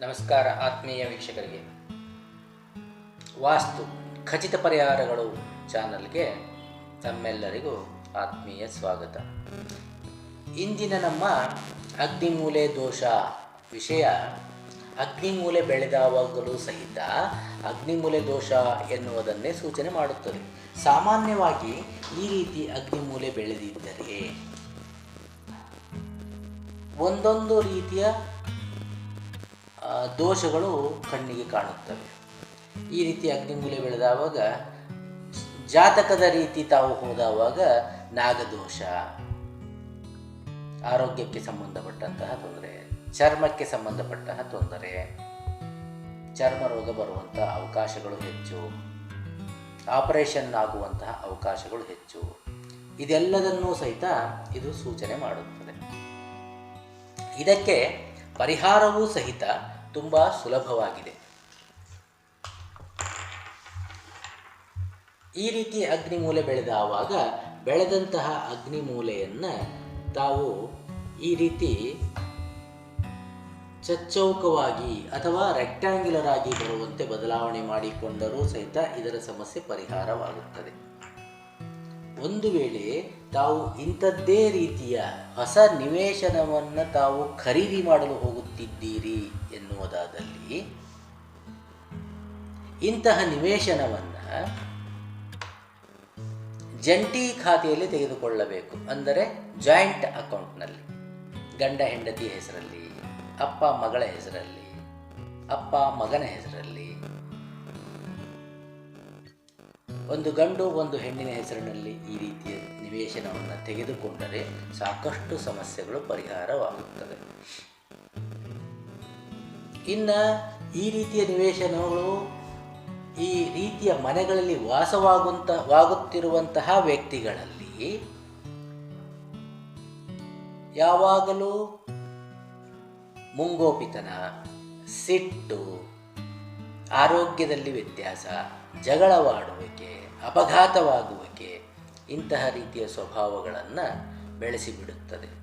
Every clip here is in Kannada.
ನಮಸ್ಕಾರ ಆತ್ಮೀಯ ವೀಕ್ಷಕರಿಗೆ. ವಾಸ್ತು ಖಚಿತ ಪರಿಹಾರಗಳು ಚಾನಲ್ಗೆ ತಮ್ಮೆಲ್ಲರಿಗೂ ಆತ್ಮೀಯ ಸ್ವಾಗತ. ಇಂದಿನ ನಮ್ಮ ಅಗ್ನಿಮೂಲೆ ದೋಷ ವಿಷಯ ಅಗ್ನಿಮೂಲೆ ಬೆಳೆದಾವಾಗಲೂ ಸಹಿತ ಅಗ್ನಿಮೂಲೆ ದೋಷ ಎನ್ನುವುದನ್ನೇ ಸೂಚನೆ ಮಾಡುತ್ತದೆ. ಸಾಮಾನ್ಯವಾಗಿ ಈ ರೀತಿ ಅಗ್ನಿಮೂಲೆ ಬೆಳೆದಿದ್ದರೆ ಒಂದೊಂದು ರೀತಿಯ ದೋಷಗಳು ಕಣ್ಣಿಗೆ ಕಾಣುತ್ತವೆ. ಈ ರೀತಿ ಅಗ್ನಿಮೂಲೆ ಬೆಳೆದಾವಾಗ, ಜಾತಕದ ರೀತಿ ತಾವು ಹೋದಾವಾಗ ನಾಗದೋಷ, ಆರೋಗ್ಯಕ್ಕೆ ಸಂಬಂಧಪಟ್ಟಂತಹ ತೊಂದರೆ, ಚರ್ಮಕ್ಕೆ ಸಂಬಂಧಪಟ್ಟಂತಹ ತೊಂದರೆ, ಚರ್ಮ ರೋಗ ಬರುವಂತಹ ಅವಕಾಶಗಳು ಹೆಚ್ಚು ಆಪರೇಷನ್ ಆಗುವಂತಹ ಅವಕಾಶಗಳು ಹೆಚ್ಚು. ಇದೆಲ್ಲದನ್ನೂ ಸಹಿತ ಇದು ಸೂಚನೆ ಮಾಡುತ್ತದೆ. ಇದಕ್ಕೆ ಪರಿಹಾರವೂ ಸಹಿತ ತುಂಬ ಸುಲಭವಾಗಿದೆ. ಈ ರೀತಿ ಅಗ್ನಿಮೂಲೆ ಬೆಳೆದಾವಾಗ ಬೆಳೆದಂತಹ ಅಗ್ನಿಮೂಲೆಯನ್ನು ತಾವು ಈ ರೀತಿ ಚಚ್ಚೌಕವಾಗಿ ಅಥವಾ ರೆಕ್ಟ್ಯಾಂಗ್ಯುಲರ್ ಆಗಿ ಬರುವಂತೆ ಬದಲಾವಣೆ ಮಾಡಿಕೊಂಡರೂ ಸಹಿತ ಇದರ ಸಮಸ್ಯೆ ಪರಿಹಾರವಾಗುತ್ತದೆ. ಒಂದು ವೇಳೆ ತಾವು ಇಂಥದ್ದೇ ರೀತಿಯ ಹೊಸ ನಿವೇಶನವನ್ನು ತಾವು ಖರೀದಿ ಮಾಡಲು ಹೋಗುತ್ತಿದ್ದೀರಿ ಎನ್ನುವುದಾದಲ್ಲಿ ಇಂತಹ ನಿವೇಶನವನ್ನು ಜಂಟಿ ಖಾತೆಯಲ್ಲಿ ತೆಗೆದುಕೊಳ್ಳಬೇಕು. ಅಂದರೆ ಜಾಯಿಂಟ್ ಅಕೌಂಟ್ನಲ್ಲಿ. ಗಂಡ, ಹೆಂಡತಿ ಹೆಸರಲ್ಲಿ, ಅಪ್ಪ, ಮಗಳ ಹೆಸರಲ್ಲಿ, ಅಪ್ಪ, ಮಗನ ಹೆಸರಲ್ಲಿ ಒಂದು ಗಂಡು ಒಂದು ಹೆಣ್ಣಿನ ಹೆಸರಿನಲ್ಲಿ ಈ ರೀತಿಯ ನಿವೇಶನವನ್ನು ತೆಗೆದುಕೊಂಡರೆ ಸಾಕಷ್ಟು ಸಮಸ್ಯೆಗಳು ಪರಿಹಾರವಾಗುತ್ತವೆ ಇನ್ನು ಈ ರೀತಿಯ ನಿವೇಶನಗಳು ಈ ರೀತಿಯ ಮನೆಗಳಲ್ಲಿ ವಾಸವಾಗುವಂತ ವಾಗುತ್ತಿರುವಂತಹ ವ್ಯಕ್ತಿಗಳಲ್ಲಿ ಯಾವಾಗಲೂ ಮುಂಗೋಪಿತನ, ಸಿಟ್ಟು ಆರೋಗ್ಯದಲ್ಲಿ ವ್ಯತ್ಯಾಸ, ಜಗಳವಾಡುವಿಕೆ, ಅಪಘಾತವಾಗುವಿಕೆ ಇಂತಹ ರೀತಿಯ ಸ್ವಭಾವಗಳನ್ನು ಬೆಳೆಸಿಬಿಡುತ್ತದೆ.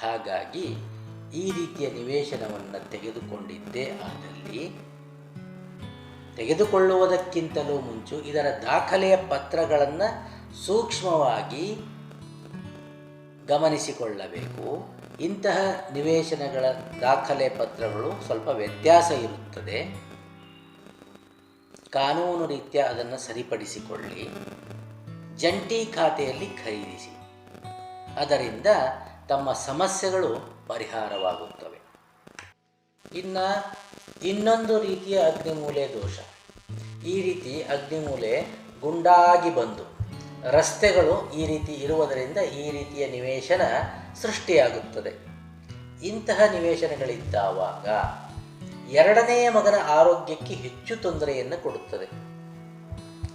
ಹಾಗಾಗಿ ಈ ರೀತಿಯ ನಿವೇಶನವನ್ನು ತೆಗೆದುಕೊಂಡಿದ್ದೇ ಆದಲ್ಲಿ ತೆಗೆದುಕೊಳ್ಳುವುದಕ್ಕಿಂತಲೂ ಮುಂಚೆ ಇದರ ದಾಖಲೆಯ ಪತ್ರಗಳನ್ನು ಸೂಕ್ಷ್ಮವಾಗಿ ಗಮನಿಸಿಕೊಳ್ಳಬೇಕು. ಇಂತಹ ನಿವೇಶನಗಳ ದಾಖಲೆ ಪತ್ರಗಳು ಸ್ವಲ್ಪ ವ್ಯತ್ಯಾಸ ಇರುತ್ತದೆ. ಕಾನೂನು ರೀತಿಯ ಅದನ್ನು ಸರಿಪಡಿಸಿಕೊಳ್ಳಿ. ಜಂಟಿ ಖಾತೆಯಲ್ಲಿ ಖರೀದಿಸಿ. ಅದರಿಂದ ತಮ್ಮ ಸಮಸ್ಯೆಗಳು ಪರಿಹಾರವಾಗುತ್ತವೆ. ಇನ್ನು ಇನ್ನೊಂದು ರೀತಿಯ ಅಗ್ನಿಮೂಲೆ ದೋಷ. ಈ ರೀತಿ ಅಗ್ನಿಮೂಲೆ ಗುಂಡಾಗಿ ಬಂದು ರಸ್ತೆಗಳು ಈ ರೀತಿ ಇರುವುದರಿಂದ ಈ ರೀತಿಯ ನಿವೇಶನ ಸೃಷ್ಟಿಯಾಗುತ್ತದೆ. ಇಂತಹ ನಿವೇಶನಗಳಿದ್ದಾವಾಗ ಎರಡನೆಯ ಮಗನ ಆರೋಗ್ಯಕ್ಕೆ ಹೆಚ್ಚು ತೊಂದರೆಯನ್ನು ಕೊಡುತ್ತದೆ.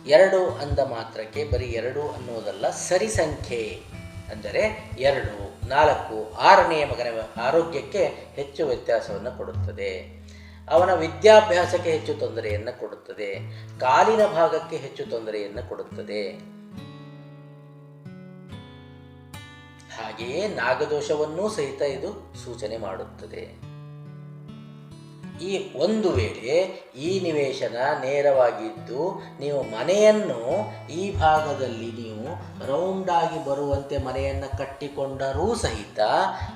ಎರಡು ಅಂದ ಮಾತ್ರಕ್ಕೆ ಬರೀ ಎರಡು ಅನ್ನೋದಲ್ಲ, ಸರಿ ಸಂಖ್ಯೆ ಅಂದರೆ ಎರಡು, ನಾಲ್ಕು, ಆರನೆಯ ಮಗನ ಆರೋಗ್ಯಕ್ಕೆ ಹೆಚ್ಚು ವ್ಯತ್ಯಾಸವನ್ನು ಕೊಡುತ್ತದೆ. ಅವನ ವಿದ್ಯಾಭ್ಯಾಸಕ್ಕೆ ಹೆಚ್ಚು ತೊಂದರೆಯನ್ನು ಕೊಡುತ್ತದೆ. ಕಾಲಿನ ಭಾಗಕ್ಕೆ ಹೆಚ್ಚು ತೊಂದರೆಯನ್ನು ಕೊಡುತ್ತದೆ. ಹಾಗೆಯೇ ನಾಗದೋಷವನ್ನೂ ಸಹಿತ ಇದು ಸೂಚನೆ ಮಾಡುತ್ತದೆ. ಈ ಒಂದು ವೇಳೆ ಈ ನಿವೇಶನ ನೇರವಾಗಿದ್ದು ನೀವು ಮನೆಯನ್ನು ಈ ಭಾಗದಲ್ಲಿ ನೀವು ರೌಂಡಾಗಿ ಬರುವಂತೆ ಮನೆಯನ್ನು ಕಟ್ಟಿಕೊಂಡರೂ ಸಹಿತ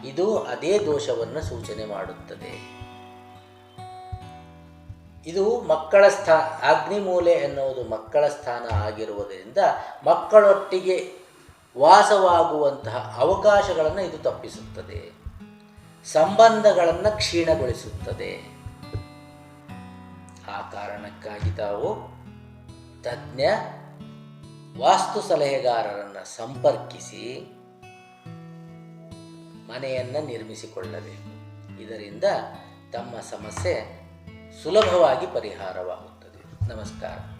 ಇದು ಅದೇ ದೋಷವನ್ನು ಸೂಚನೆ ಮಾಡುತ್ತದೆ. ಇದು ಮಕ್ಕಳ ಸ್ಥಾ, ಅಗ್ನಿಮೂಲೆ ಎನ್ನುವುದು ಮಕ್ಕಳ ಸ್ಥಾನ ಆಗಿರುವುದರಿಂದ ಮಕ್ಕಳೊಟ್ಟಿಗೆ ವಾಸವಾಗುವಂತಹ ಅವಕಾಶಗಳನ್ನು ಇದು ತಪ್ಪಿಸುತ್ತದೆ. ಸಂಬಂಧಗಳನ್ನು ಕ್ಷೀಣಗೊಳಿಸುತ್ತದೆ. ಆ ಕಾರಣಕ್ಕಾಗಿ ತಾವು ತಜ್ಞ, ವಾಸ್ತು ಸಲಹೆಗಾರರನ್ನು ಸಂಪರ್ಕಿಸಿ ಮನೆಯನ್ನು ನಿರ್ಮಿಸಿಕೊಳ್ಳಬೇಕು. ಇದರಿಂದ ತಮ್ಮ ಸಮಸ್ಯೆ ಸುಲಭವಾಗಿ ಪರಿಹಾರವಾಗುತ್ತದೆ. ನಮಸ್ಕಾರ.